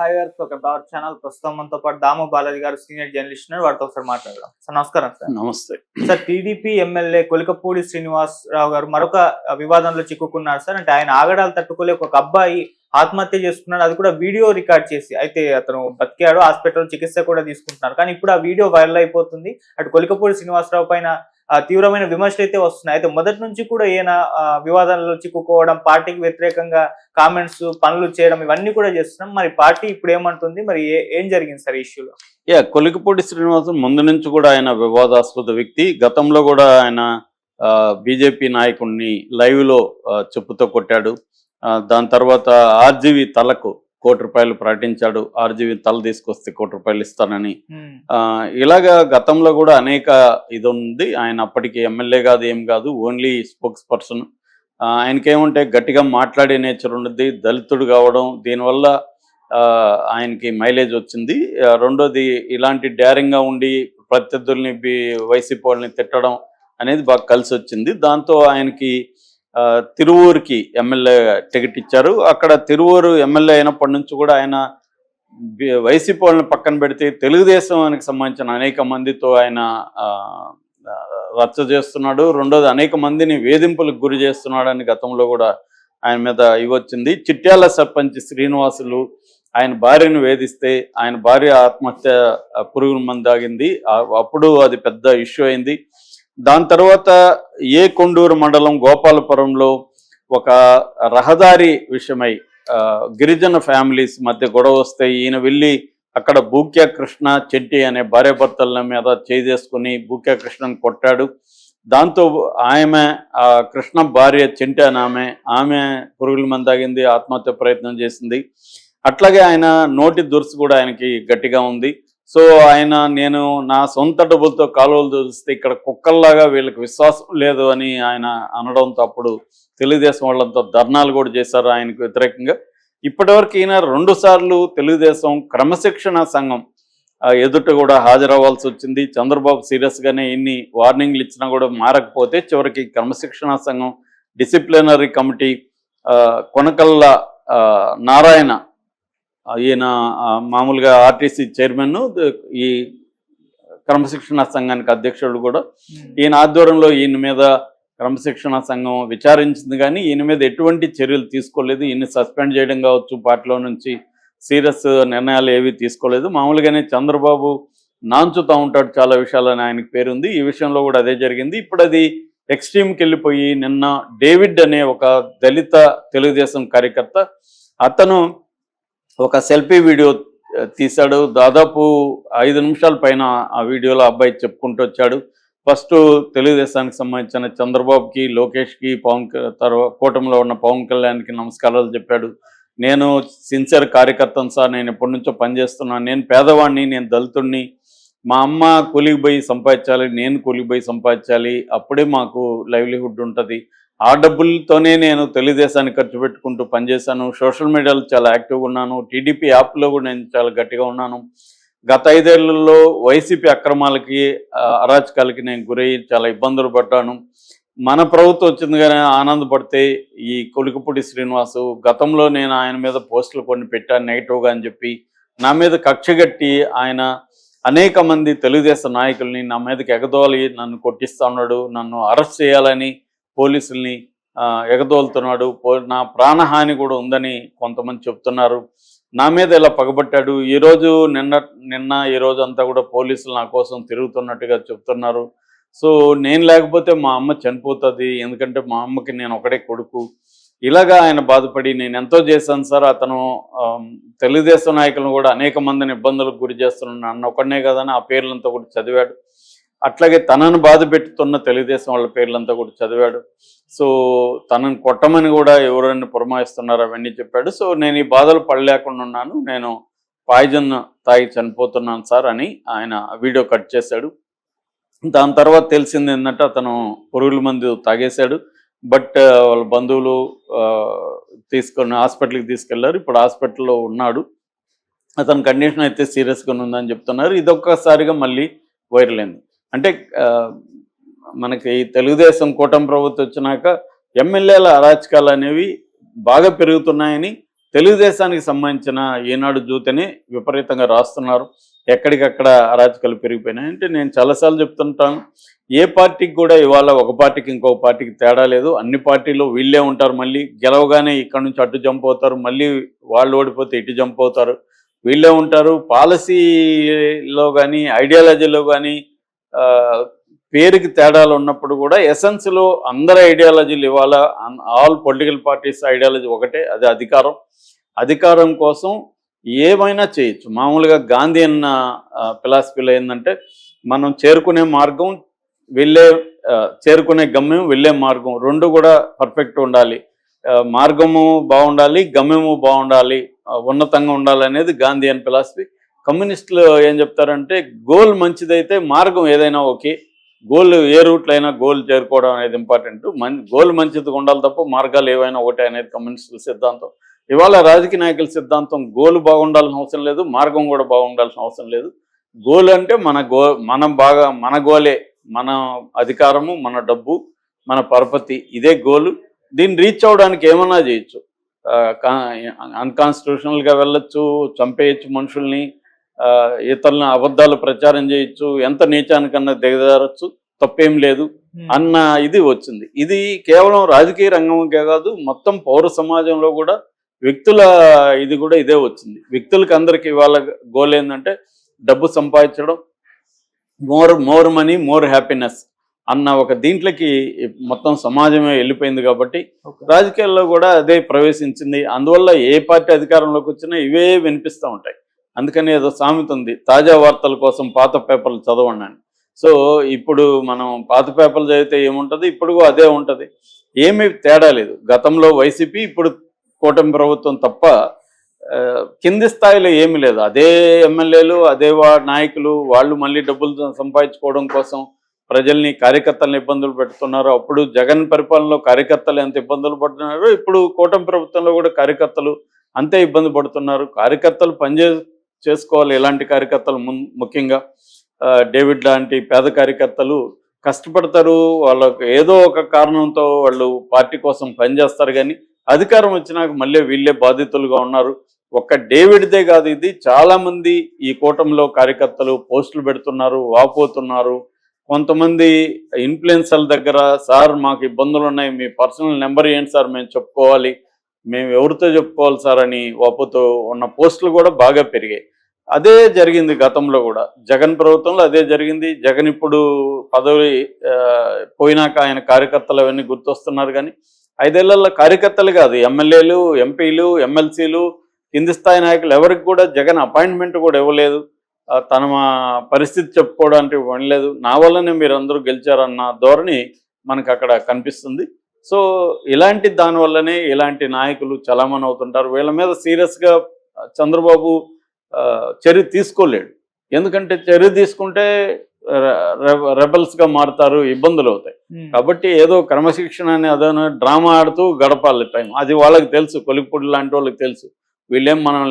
Hi గారు ఒక dot channel ప్రస్తుతం మనతో పాటు దాము బాలాజీ గారు సీనియర్ జర్నలిస్ట్ ఉన్నారు. వారితో ఒకసారి మాట్లాడదాం. సార్ నమస్కారం సార్. నమస్తే. Sir TDP MLA Kolikapudi Srinivas Rao గారు మరొక వివాదంలో చిక్కుకున్నారు సార్. అంటే ఆయన ఆగడాలు తట్టుకోలేక ఒక అబ్బాయి ఆత్మహత్య చేసుకున్నాడు. అది కూడా వీడియో రికార్డ్ చేసి అయితే అతను బతికాడు. హాస్పిటల్ చికిత్స కూడా తీసుకుంటున్నారు. కానీ ఇప్పుడు ఆ వీడియో వైరల్ అయిపోతుంది. అటు కొలికపూడి శ్రీనివాసరావు పైన తీవ్రమైన విమర్శలు అయితే వస్తున్నాయి. అయితే మొదటి నుంచి కూడా ఈయన ఆ, వివాదాలలో చిక్కుకోవడం పార్టీకి వ్యతిరేకంగా కామెంట్స్ పనులు చేయడం ఇవన్నీ కూడా చేస్తున్నాం. మరి పార్టీ ఇప్పుడు ఏమంటుంది? మరి ఏ- ఏం జరిగింది సార్ ఇష్యూలో? యా కొలికిపూడి శ్రీనివాసన్ ముందు నుంచి కూడా ఆయన వివాదాస్పద వ్యక్తి. గతంలో కూడా ఆయన బీజేపీ నాయకుడిని లైవ్లో చెప్పుతో కొట్టాడు. దాని తర్వాత ఆర్జీవి తలకు కోటి రూపాయలు ప్రకటించాడు ఆర్జీవి తల తీసుకొస్తే కోటి రూపాయలు ఇస్తానని. ఆ, ఇలాగా గతంలో కూడా అనేక ఇది ఉంది ఆయన అప్పటికి ఎమ్మెల్యే కాదు ఏం కాదు ఓన్లీ స్పోక్స్ పర్సన్. ఆయనకేముంటే గట్టిగా మాట్లాడే నేచర్ ఉన్నది దళితుడు కావడం దీనివల్ల ఆయనకి మైలేజ్ వచ్చింది. రెండోది ఇలాంటి డేరింగ్గా ఉండి ప్రత్యర్థుల్ని వైసీపీ వాళ్ళని తిట్టడం అనేది బాగా కలిసి వచ్చింది దాంతో ఆయనకి తిరువూరుకి ఎమ్మెల్యే టికెట్ ఇచ్చారు. అక్కడ తిరువూరు ఎమ్మెల్యే అయినప్పటి నుంచి కూడా ఆయన వైసీపీ వాళ్ళని పక్కన పెడితే తెలుగుదేశానికి సంబంధించిన అనేక మందితో ఆయన రచ్చ చేస్తున్నాడు. రెండోది అనేక మందిని వేధింపులకు గురి చేస్తున్నాడని గతంలో కూడా ఆయన మీద ఇవ్వచ్చింది చిట్యాల సర్పంచ్ శ్రీనివాసులు ఆయన భార్యను వేధిస్తే ఆయన భార్య ఆత్మహత్య పురుగుల మందు అప్పుడు అది పెద్ద ఇష్యూ అయింది. దాని తర్వాత ఏ కొండూరు మండలం గోపాలపురంలో ఒక రహదారి విషయమై గిరిజన ఫ్యామిలీస్ మధ్య గొడవ వస్తే ఈయన వెళ్ళి అక్కడ బూక్యా కృష్ణ చెట్టి అనే భార్యాభర్తల మీద చేసుకుని బూక్యా కృష్ణను కొట్టాడు. దాంతో ఆమె కృష్ణ భార్య చెంటి అని ఆమె ఆమె పురుగుల మంది తాగింది ఆత్మహత్య ప్రయత్నం చేసింది. అట్లాగే ఆయన నోటి దురుసు కూడా ఆయనకి గట్టిగా ఉంది. సో ఆయన నేను నా సొంత డబ్బులతో కాలువలు చూస్తే ఇక్కడ కుక్కల్లాగా వీళ్ళకి విశ్వాసం లేదు అని ఆయన అనడంతో అప్పుడు తెలుగుదేశం వాళ్ళంతా ధర్నాలు కూడా చేశారు ఆయనకు వ్యతిరేకంగా. ఇప్పటివరకు ఈయన రెండు సార్లు తెలుగుదేశం క్రమశిక్షణ సంఘం ఎదుట కూడా హాజరవ్వాల్సి వచ్చింది. చంద్రబాబు సీరియస్గానే ఇన్ని వార్నింగ్లు ఇచ్చినా కూడా మారకపోతే చివరికి క్రమశిక్షణ సంఘం డిసిప్లినరీ కమిటీ కొనకల్ల నారాయణ ఈయన మామూలుగా ఆర్టీసీ చైర్మన్ ఈ క్రమశిక్షణ సంఘానికి అధ్యక్షుడు కూడా. ఈయన ఆధ్వర్యంలో ఈయన మీద క్రమశిక్షణ సంఘం విచారించింది కానీ ఈయన మీద ఎటువంటి చర్యలు తీసుకోలేదు. ఈయన సస్పెండ్ చేయడం కావచ్చు పార్టీలో నుంచి సీరియస్ నిర్ణయాలు ఏవి తీసుకోలేదు. మామూలుగానే చంద్రబాబు నాంచుతూ ఉంటాడు చాలా విషయాలని ఆయనకి పేరుంది. ఈ విషయంలో కూడా అదే జరిగింది. ఇప్పుడు అది ఎక్స్ట్రీమ్కి వెళ్ళిపోయి నిన్న డేవిడ్ అనే ఒక దళిత తెలుగుదేశం కార్యకర్త అతను ఒక సెల్ఫీ వీడియో తీశాడు. దాదాపు ఐదు నిమిషాల పైన ఆ వీడియోలో అబ్బాయి చెప్పుకుంటూ వచ్చాడు. ఫస్ట్ తెలుగుదేశానికి సంబంధించిన చంద్రబాబుకి లోకేష్కి పవన్ తర్వాత కూటమిలో ఉన్న పవన్ కళ్యాణ్కి నమస్కారాలు చెప్పాడు. నేను సిన్సియర్ కార్యకర్తను సార్ నేను ఎప్పటి నుంచో పనిచేస్తున్నాను. నేను పేదవాడిని నేను దళితుడిని. మా అమ్మ కూలికి పోయి సంపాదించాలి నేను కూలికి పోయి సంపాదించాలి. అప్పుడే మాకు లైవ్లీహుడ్ ఉంటుంది. ఆ డబ్బులతోనే నేను తెలుగుదేశాన్ని ఖర్చు పెట్టుకుంటూ పనిచేశాను. సోషల్ మీడియాలో చాలా యాక్టివ్గా ఉన్నాను. టీడీపీ యాప్లో కూడా నేను చాలా గట్టిగా ఉన్నాను. గత ఐదేళ్ళలో వైసీపీ అక్రమాలకి అరాచకాలకి నేను గురయ్యి చాలా ఇబ్బందులు పడ్డాను. మన ప్రభుత్వం వచ్చింది కానీ ఆనందపడితే ఈ కొలికపూడి శ్రీనివాసు గతంలో నేను ఆయన మీద పోస్టులు కొన్ని పెట్టాను నెగిటివ్గా అని చెప్పి నా మీద కక్షగట్టి ఆయన అనేక మంది తెలుగుదేశం నాయకుల్ని నా మీదకి ఎగదోలి నన్ను కొట్టిస్తా ఉన్నాడు నన్ను అరెస్ట్ చేయాలని పోలీసుల్ని ఎగదోలుతున్నాడు. పో- నా ప్రాణహాని కూడా ఉందని కొంతమంది చెప్తున్నారు. నా మీద ఇలా పగబట్టాడు. ఈరోజు నిన్న నిన్న ఈ రోజు అంతా కూడా పోలీసులు నా కోసం తిరుగుతున్నట్టుగా చెప్తున్నారు. సో నేను లేకపోతే మా అమ్మ చనిపోతుంది. ఎందుకంటే మా అమ్మకి నేను ఒకడే కొడుకు. ఇలాగా ఆయన బాధపడి నేను ఎంతో చేశాను సార్. అతను తెలుగుదేశం నాయకులను కూడా అనేక మందిని ఇబ్బందులకు గురి చేస్తున్నాను నన్ను ఒకనే కదని ఆ పేర్లంతా కూడా చదివాడు. అట్లాగే తనను బాధ పెట్టుతున్న తెలుగుదేశం వాళ్ళ పేర్లంతా కూడా చదివాడు. సో తనను కొట్టమని కూడా ఎవరైనా పురమాయిస్తున్నారు అవన్నీ చెప్పాడు. సో నేను ఈ బాధలు పడలేకుండా ఉన్నాను. నేను పాయిజన్ తాగి చనిపోతున్నాను సార్ అని ఆయన వీడియో కట్ చేశాడు. దాని తర్వాత తెలిసింది ఏంటంటే అతను పురుగుల మందు తాగేశాడు. బట్ వాళ్ళ బంధువులు తీసుకొని హాస్పిటల్కి తీసుకెళ్ళారు. ఇప్పుడు హాస్పిటల్లో ఉన్నాడు. అతని కండిషన్ అయితే సీరియస్గా ఉందని చెప్తున్నారు. ఇదొక్కసారిగా మళ్ళీ వైరల్ అయింది. అంటే మనకి తెలుగుదేశం కూటమి ప్రభుత్వం వచ్చినాక ఎమ్మెల్యేల అరాచకాలు అనేవి బాగా పెరుగుతున్నాయని తెలుగుదేశానికి సంబంధించిన ఈనాడు జ్యోతిని విపరీతంగా రాస్తున్నారు. ఎక్కడికక్కడ అరాచకాలు పెరిగిపోయినాయి అంటే నేను చాలాసార్లు చెప్తుంటాను. ఏ పార్టీకి కూడా ఇవాళ ఒక పార్టీకి ఇంకొక పార్టీకి తేడా లేదు. అన్ని పార్టీలు వీళ్ళే ఉంటారు. మళ్ళీ గెలవగానే ఇక్కడ నుంచి అటు జంప్ అవుతారు. మళ్ళీ వాళ్ళు ఓడిపోతే ఇటు జంప్ అవుతారు. వీళ్ళే ఉంటారు. పాలసీలో కానీ ఐడియాలజీలో కానీ పేరుకి తేడాలు ఉన్నప్పుడు కూడా ఎసెన్స్లో అందరి ఐడియాలజీలు ఇవాళ ఆల్ పొలిటికల్ పార్టీస్ ఐడియాలజీ ఒకటే అది అధికారం. అధికారం కోసం ఏమైనా చేయొచ్చు. మామూలుగా గాంధీ అన్న ఫిలాసఫీలో ఏంటంటే మనం చేరుకునే మార్గం వెళ్ళే చేరుకునే గమ్యం వెళ్ళే మార్గం. రెండు కూడా పర్ఫెక్ట్ ఉండాలి. మార్గము బాగుండాలి గమ్యము బాగుండాలి. ఉన్నతంగా ఉండాలి అనేది గాంధీ అన్న ఫిలాసఫీ కమ్యూనిస్టులు ఏం చెప్తారంటే గోల్ మంచిదైతే మార్గం ఏదైనా ఓకే. గోల్ ఏ రూట్లో అయినా గోల్ చేరుకోవడం అనేది ఇంపార్టెంట్. మన్ గోల్ మంచిదిగా ఉండాలి తప్ప మార్గాలు ఏవైనా ఒకటే అనేది కమ్యూనిస్టుల సిద్ధాంతం. ఇవాళ రాజకీయ నాయకుల సిద్ధాంతం గోల్ బాగుండాల్సిన అవసరం లేదు మార్గం కూడా బాగుండాల్సిన అవసరం లేదు. గోల్ అంటే మన గో మనం బాగా మన గోలే మన అధికారము మన డబ్బు మన పరపతి ఇదే గోలు. దీన్ని రీచ్ అవ్వడానికి ఏమన్నా చేయొచ్చు. అన్కాన్స్టిట్యూషనల్గా వెళ్ళొచ్చు చంపేయచ్చు మనుషుల్ని. ఇతరులను అబద్ధాలు ప్రచారం చేయొచ్చు ఎంత నీచానికన్నా దిగజారచ్చు తప్పేం లేదు అన్న ఇది వచ్చింది. ఇది కేవలం రాజకీయ రంగంకే కాదు మొత్తం పౌర సమాజంలో కూడా వ్యక్తుల ఇది కూడా ఇదే వచ్చింది. వ్యక్తులకి అందరికి ఇవాళ గోల్ ఏంటంటే డబ్బు సంపాదించడం more more money more happiness అన్న ఒక దీంట్లోకి మొత్తం సమాజమే వెళ్ళిపోయింది కాబట్టి రాజకీయాల్లో కూడా అదే ప్రవేశించింది. అందువల్ల ఏ పార్టీ అధికారంలోకి వచ్చినా ఇవే వినిపిస్తూ ఉంటాయి. అందుకని ఏదో సామెత ఉంది తాజా వార్తల కోసం పాత పేపర్లు చదవండి సో ఇప్పుడు మనం పాత పేపర్లు చదివితే ఏముంటుంది? ఇప్పుడు అదే ఉంటుంది. ఏమీ తేడా లేదు. గతంలో వైసీపీ ఇప్పుడు కూటమి ప్రభుత్వం తప్ప కింది స్థాయిలో ఏమీ లేదు. అదే ఎమ్మెల్యేలు అదే వా నాయకులు వాళ్ళు మళ్ళీ డబ్బులు సంపాదించుకోవడం కోసం ప్రజల్ని కార్యకర్తలను ఇబ్బందులు పెడుతున్నారు. అప్పుడు జగన్ పరిపాలనలో కార్యకర్తలు ఎంత ఇబ్బందులు పడుతున్నారో ఇప్పుడు కూటమి ప్రభుత్వంలో కూడా కార్యకర్తలు అంతే ఇబ్బంది పడుతున్నారు. కార్యకర్తలు పనిచే చేసుకోవాలి. ఇలాంటి కార్యకర్తలు మున్ ముఖ్యంగా డేవిడ్ లాంటి పేద కార్యకర్తలు కష్టపడతారు. వాళ్ళకు ఏదో ఒక కారణంతో వాళ్ళు పార్టీ కోసం పనిచేస్తారు కానీ అధికారం వచ్చినాక మళ్ళీ వీళ్ళే బాధితులుగా ఉన్నారు. ఒక్క డేవిడ్దే కాదు ఇది. చాలా మంది ఈ కూటమిలో కార్యకర్తలు పోస్టులు పెడుతున్నారు వాపోతున్నారు. కొంతమంది ఇన్ఫ్లుయెన్సర్ల దగ్గర సార్ మాకు ఇబ్బందులు ఉన్నాయి. మీ పర్సనల్ నెంబర్ ఏంటి సార్? మేము చెప్పుకోవాలి. మేము ఎవరితో చెప్పుకోవాలి సార్ అని వాపోతూ ఉన్న పోస్టులు కూడా బాగా పెరిగాయి. అదే జరిగింది గతంలో కూడా. జగన్ ప్రభుత్వంలో అదే జరిగింది. జగన్ ఇప్పుడు పదవి పోయినాక ఆయన కార్యకర్తలు అవన్నీ గుర్తొస్తున్నారు కానీ ఐదేళ్ళలో కార్యకర్తలు కాదు. ఎమ్మెల్యేలు ఎంపీలు ఎమ్మెల్సీలు కింది స్థాయి నాయకులు ఎవరికి కూడా జగన్ అపాయింట్మెంట్ కూడా ఇవ్వలేదు. తన మా పరిస్థితి చెప్పుకోవడానికి ఇవ్వలేదు నా వల్లనే మీరు అందరూ గెలిచారన్న ధోరణి మనకు అక్కడ కనిపిస్తుంది. సో ఇలాంటి దానివల్లనే ఇలాంటి నాయకులు చలామణి అవుతుంటారు. వీళ్ళ మీద సీరియస్గా చంద్రబాబు చర్య తీసుకోలేడు. ఎందుకంటే చర్య తీసుకుంటే రెబల్స్గా మారుతారు ఇబ్బందులు అవుతాయి. కాబట్టి ఏదో క్రమశిక్షణ అని అదనో డ్రామా ఆడుతూ గడపాలి టైం. అది వాళ్ళకి తెలుసు కొలిపుడి లాంటి వాళ్ళకి తెలుసు. వీళ్ళేం మనం